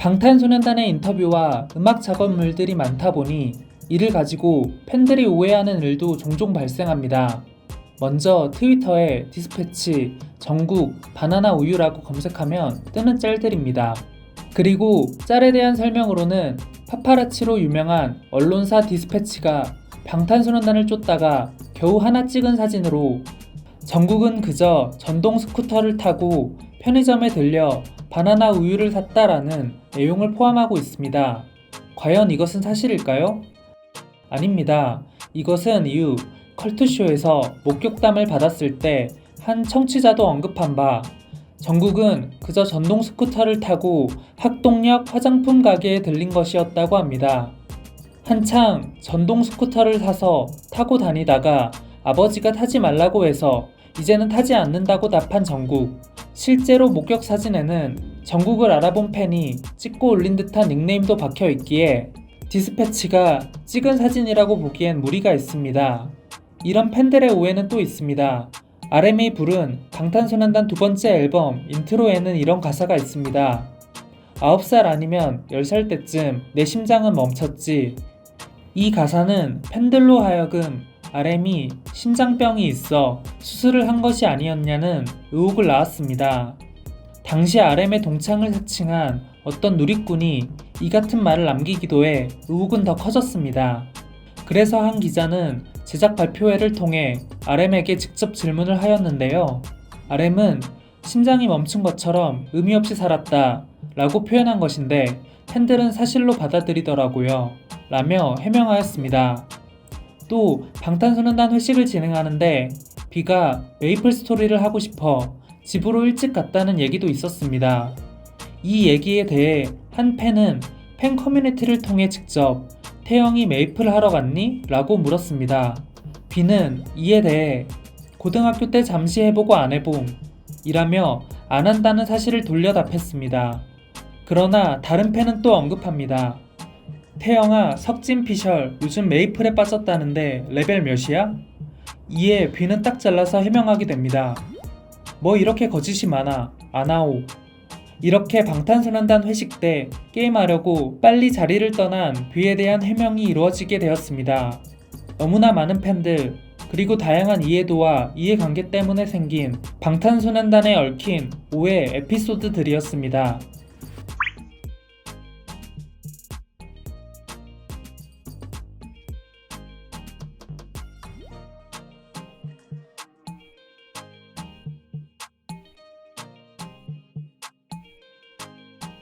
방탄소년단의 인터뷰와 음악 작업물들이 많다 보니 이를 가지고 팬들이 오해하는 일도 종종 발생합니다. 먼저 트위터에 디스패치, 전국, 바나나 우유라고 검색하면 뜨는 짤들입니다. 그리고 짤에 대한 설명으로는 파파라치로 유명한 언론사 디스패치가 방탄소년단을 쫓다가 겨우 하나 찍은 사진으로 정국은 그저 전동 스쿠터를 타고 편의점에 들려 바나나 우유를 샀다라는 내용을 포함하고 있습니다. 과연 이것은 사실일까요? 아닙니다. 이것은 이후 컬투쇼에서 목격담을 받았을 때 한 청취자도 언급한 바 정국은 그저 전동 스쿠터를 타고 학동역 화장품 가게에 들린 것이었다고 합니다. 한창 전동 스쿠터를 사서 타고 다니다가 아버지가 타지 말라고 해서 이제는 타지 않는다고 답한 정국. 실제로 목격 사진에는 정국을 알아본 팬이 찍고 올린 듯한 닉네임도 박혀 있기에 디스패치가 찍은 사진이라고 보기엔 무리가 있습니다. 이런 팬들의 오해는 또 있습니다. RM이 부른 방탄소년단 두 번째 앨범 인트로에는 이런 가사가 있습니다. 9살 아니면 10살 때쯤 내 심장은 멈췄지. 이 가사는 팬들로 하여금 RM이 심장병이 있어 수술을 한 것이 아니었냐는 의혹을 낳았습니다. 당시 RM의 동창을 사칭한 어떤 누리꾼이 이 같은 말을 남기기도 해 의혹은 더 커졌습니다. 그래서 한 기자는 제작 발표회를 통해 RM에게 직접 질문을 하였는데요. RM은 심장이 멈춘 것처럼 의미 없이 살았다 라고 표현한 것인데 팬들은 사실로 받아들이더라고요. 라며 해명하였습니다. 또 방탄소년단 회식을 진행하는데 비가 메이플 스토리를 하고 싶어 집으로 일찍 갔다는 얘기도 있었습니다. 이 얘기에 대해 한 팬은 팬 커뮤니티를 통해 직접 태영이 메이플 하러 갔니? 라고 물었습니다. 비는 이에 대해 고등학교 때 잠시 해보고 안 해봄 이라며 안 한다는 사실을 돌려 답했습니다. 그러나 다른 팬은 또 언급합니다. 태영아, 석진 피셜 요즘 메이플에 빠졌다는데 레벨 몇이야? 이에 비는 딱 잘라서 해명하게 됩니다. 뭐 이렇게 거짓이 많아. 아나오. 이렇게 방탄소년단 회식 때 게임하려고 빨리 자리를 떠난 뷔에 대한 해명이 이루어지게 되었습니다. 너무나 많은 팬들, 그리고 다양한 이해도와 이해관계 때문에 생긴 방탄소년단에 얽힌 오해 에피소드들이었습니다.